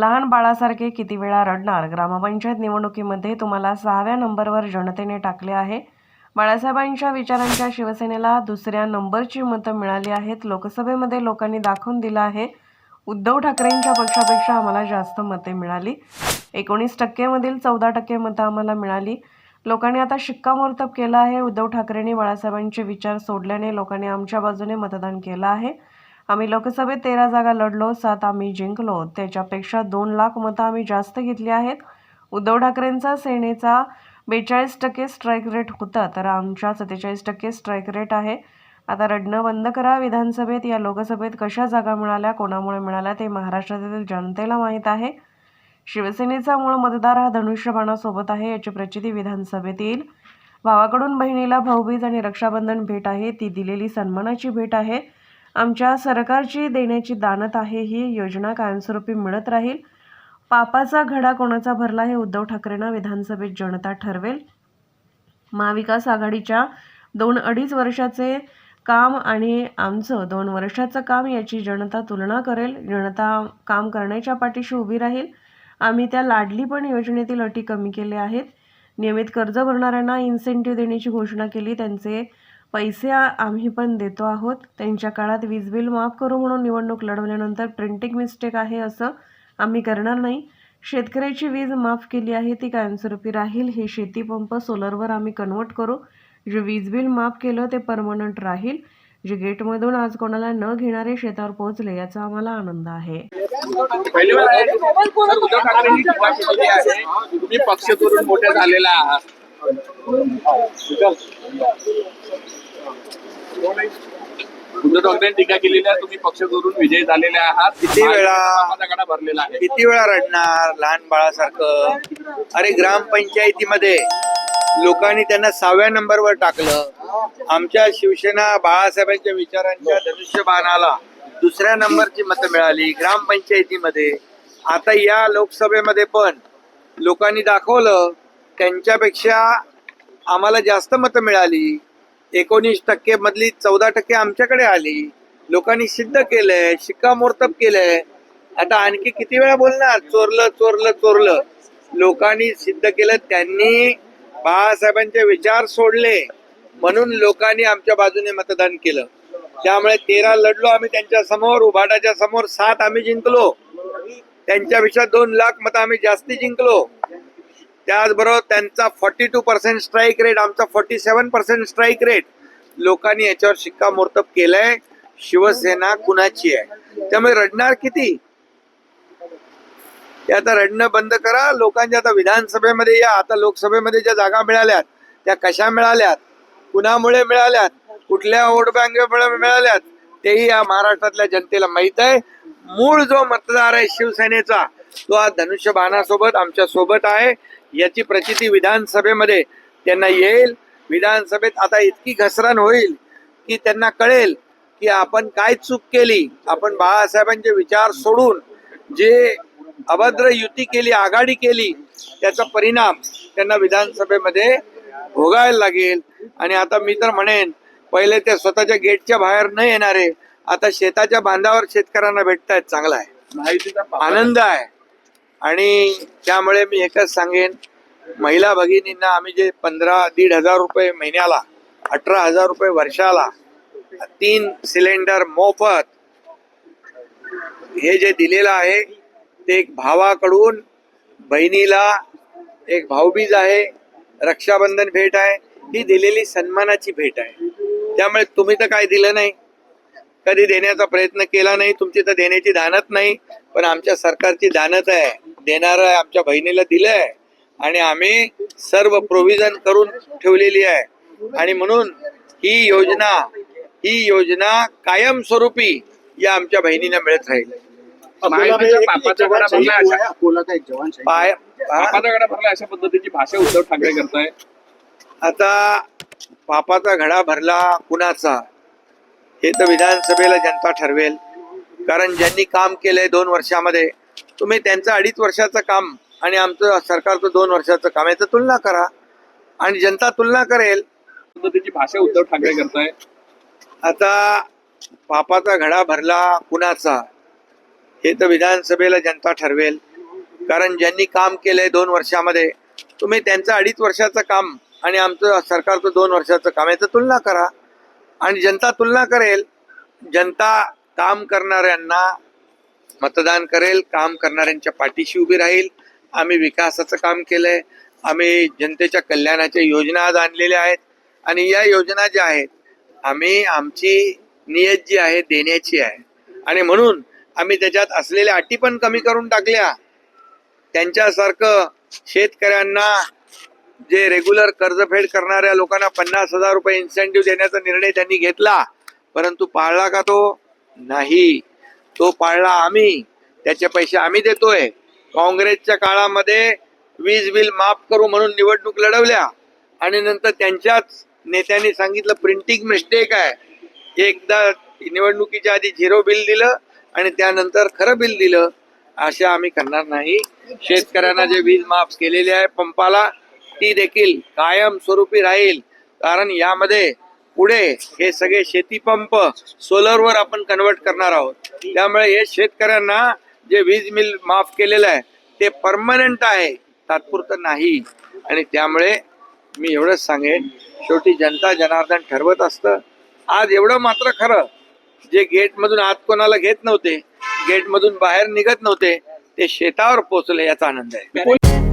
लहान बाळासारखे किती वेळा रडणार? ग्रामपंचायत निवडणुकीमध्ये तुम्हाला सहाव्या नंबरवर जनतेने टाकले आहे. बाळासाहेबांच्या विचारांच्या शिवसेनेला दुसऱ्या नंबरची मतं मिळाली आहेत. लोकसभेमध्ये लोकांनी दाखवून दिलं आहे. उद्धव ठाकरेंच्या पक्षापेक्षा आम्हाला जास्त मते मिळाली. एकोणीस टक्केमधील चौदा टक्के मतं आम्हाला मिळाली. लोकांनी आता शिक्कामोर्तब केलं आहे. उद्धव ठाकरेंनी बाळासाहेबांचे विचार सोडल्याने लोकांनी आमच्या बाजूने मतदान केलं आहे. आम्ही लोकसभेत तेरा जागा लढलो सात आम्ही जिंकलो. त्याच्यापेक्षा दोन लाख मतं आम्ही जास्त घेतली आहेत. उद्धव ठाकरेंचा सेनेचा बेचाळीस टक्के स्ट्राईक रेट होता तर आमच्या सत्तेचाळीस टक्के स्ट्राईक रेट आहे. आता रडणं बंद करा विधानसभेत या लोकसभेत कशा जागा मिळाल्या कोणामुळे मिळाल्या ते महाराष्ट्रातील जनतेला माहीत आहे. शिवसेनेचा मूळ मतदार हा धनुष्यबाणासोबत आहे याची प्रचिती विधानसभेत येईल. भावाकडून बहिणीला भाऊबीज आणि रक्षाबंधन भेट आहे ती दिलेली सन्मानाची भेट आहे. आमच्या सरकारची देण्याची दानत आहे ही योजना कायमस्वरूपी मिळत राहील. पापाचा घडा कोणाचा भरला हे उद्धव ठाकरेंना विधानसभेत जनता ठरवेल. महाविकास आघाडीच्या दोन अडीच वर्षाचे काम आणि आमचं दोन वर्षाचं काम याची जनता तुलना करेल. जनता काम करण्याच्या पाठीशी उभी राहील. आम्ही त्या लाडली पण योजनेतील अटी कमी केल्या आहेत. नियमित कर्ज भरणाऱ्यांना इन्सेंटिव्ह देण्याची घोषणा केली. त्यांचे पैसे आम्ही पण देतो आहोत. त्यांच्या काळात वीज बिल माफ करू म्हणून निवडणूक लढवल्यानंतर प्रिंटिंग मिस्टेक आहे असं आम्ही करणार नाही. शेतकऱ्याची वीज माफ केली आहे ती कायमस्वरूपी राहील. हे शेतीपंप सोलरवर आम्ही कन्वर्ट करू. जे वीज बिल माफ केलं ते परमनंट राहील. जे गेटमधून आज कोणाला न घेणारे शेतावर पोहोचले याचा आम्हाला आनंद आहे. पक्ष करून मोठे झालेला आहात. ठाकरेंनी टीका केलेली आहे तुम्ही पक्ष करून विजयी झालेले आहात. किती वेळा- भरलेला आहे. किती वेळा रडणार लहान बाळासारखं? अरे ग्रामपंचायतीमध्ये लोकांनी त्यांना सहाव्या नंबरवर टाकलं. आमच्या शिवसेना बाळासाहेबांच्या विचारांच्या धनुष्यबाणाला दुसऱ्या नंबरची मतं मिळाली ग्रामपंचायतीमध्ये. आता या लोकसभेमध्ये पण लोकांनी दाखवलं त्यांच्यापेक्षा आम्हाला जास्त मतं मिळाली. एकोणीस टक्के मधली चौदा टक्के आमच्याकडे आली. लोकांनी सिद्ध केलंय शिक्कामोर्तब केलंय. आता आणखी किती वेळा बोलणार? चोरलं चोरलं चोरलं. लोकांनी सिद्ध केलं त्यांनी बाळासाहेबांचे विचार सोडले. म्हणून लोकांनी आमच्या बाजूने मतदान केलं. त्यामुळे तेरा लढलो आम्ही त्यांच्यासमोर उभाटाच्या समोर सात आम्ही जिंकलो. त्यांच्यापेक्षा दोन लाख मत आम्ही जास्ती जिंकलो. त्याचबरोबर त्यांचा forty two percent strike rate आमचा forty seven percent strike rate लोकांनी याच्यावर शिक्कामोर्तब केलंय. शिवसेना कुणाची आहे? त्यामुळे रडणार किती? ते आता रडणं बंद करा. लोकांच्या आता विधानसभेमध्ये या आता लोकसभेमध्ये ज्या जागा मिळाल्यात त्या कशा मिळाल्यात? कुणामुळे मिळाल्यात? कुठल्या वोट बँकेमुळे मिळाल्यात? तेही या महाराष्ट्रातल्या जनतेला माहीत आहे. मूळ जो मतदार आहे शिवसेनेचा तो आज धनुष्य बाणासोबत आमच्यासोबत आहे. याची प्रचिती विधानसभेमध्ये त्यांना येईल. विधानसभेत आता इतकी घसरण होईल की त्यांना कळेल की आपण काय चूक केली. आपण बाळासाहेबांचे विचार सोडून जे अभद्र युती केली आघाडी केली त्याचा परिणाम त्यांना विधानसभेमध्ये भोगायला लागेल. आणि आता मी तर म्हणेन पहिले ते स्वतःच्या गेटच्या बाहेर न येणारे आता शेताच्या बांधावर शेतकऱ्यांना भेटतायत चांगला आहे. आनंद आहे. आणि त्यामुळे मी एकच सांगेन महिला भगिनींना आम्ही जे पंधरा दीड हजार रुपये महिन्याला अठरा हजार रुपये वर्षाला तीन सिलेंडर मोफत हे जे दिलेलं आहे ते एक भावाकडून बहिणीला एक भाऊबीज आहे रक्षाबंधन भेट आहे ही दिलेली सन्मानाची भेट आहे. त्यामुळे तुम्ही तर काय दिलं नाही. कधी देण्याचा प्रयत्न केला नाही तुमची तर देण्याची दानत नाही पण आमच्या सरकारची दानत आहे. देणार आहे आमच्या बहिणीला दिलंय आणि आम्ही सर्व प्रोव्हिजन करून ठेवलेली आहे. आणि म्हणून ही योजना ही योजना कायमस्वरूपी या आमच्या बहिणीला मिळत राहील. अशा. पद्धतीची भाषा उद्धव ठाकरे करताय. आता पापाचा घडा भरला कुणाचा हे तर विधानसभेला जनता ठरवेल. कारण ज्यांनी काम केलंय दोन वर्षामध्ये तुम्ही त्यांचं अडीच वर्षाचं काम आणि आमचं सरकारचं दोन वर्षाचं काम याचं तुलना करा. आणि जनता तुलना करेल. पद्धतीची भाषा उद्धव ठाकरे करताय. आता पापाचा घडा भरला कुणाचा हे तर विधानसभेला जनता ठरवेल. कारण ज्यांनी काम केलंय दोन वर्षामध्ये तुम्ही त्यांचं अडीच वर्षाचं काम आणि आमचं सरकारचं दोन वर्षाचं काम याचं तुलना करा. आणि जनता तुलना करेल. जनता काम करणाऱ्यांना मतदान करेल काम करणाऱ्यांच्या पाठीशी उभी राहील. आम्ही विकासाचं काम केलंय. आम्ही जनतेच्या कल्याणाच्या योजना आज आणलेल्या आहेत. आणि या योजना ज्या आहेत आम्ही आमची नियत जी आहे देण्याची आहे. आणि म्हणून आम्ही त्याच्यात असलेल्या अटी पण कमी करून टाकल्या. त्यांच्यासारखं शेतकऱ्यांना जे रेग्युलर कर्जफेड करणाऱ्या लोकांना पन्नास हजार रुपये इन्सेंटिव्ह देण्याचा निर्णय त्यांनी घेतला. परंतु पाळला का तो? नाही. तो पाळला आम्ही. त्याचे पैसे आम्ही देतोय. काँग्रेसच्या काळामध्ये वीज बिल माफ करू म्हणून निवडणूक लढवल्या. आणि नंतर त्यांच्याच नेत्यांनी सांगितलं प्रिंटिंग मिस्टेक आहे. एकदा निवडणुकीच्या आधी झिरो बिल दिलं आणि त्यानंतर खरं बिल दिलं. असे आम्ही करणार नाही. शेतकऱ्यांना जे वीज माफ केलेली आहे पंपाला ती देखील कायम स्वरूपी राहील. कारण यामध्ये पुढे हे सगळे शेती पंप सोलरवर आपण कन्वर्ट करणार आहोत. त्यामुळे हे शेतकऱ्यांना जे वीज बिल माफ केलेलं आहे ते परमनंट आहे तात्पुरतं नाही. आणि त्यामुळे मी एवढंच सांगेन शेवटी जनता जनार्दन ठरवत असतं. आज एवढं मात्र खरं जे गेटमधून आत कोणाला घेत नव्हते गेटमधून बाहेर निघत नव्हते ते शेतावर पोचले याचा आनंद आहे.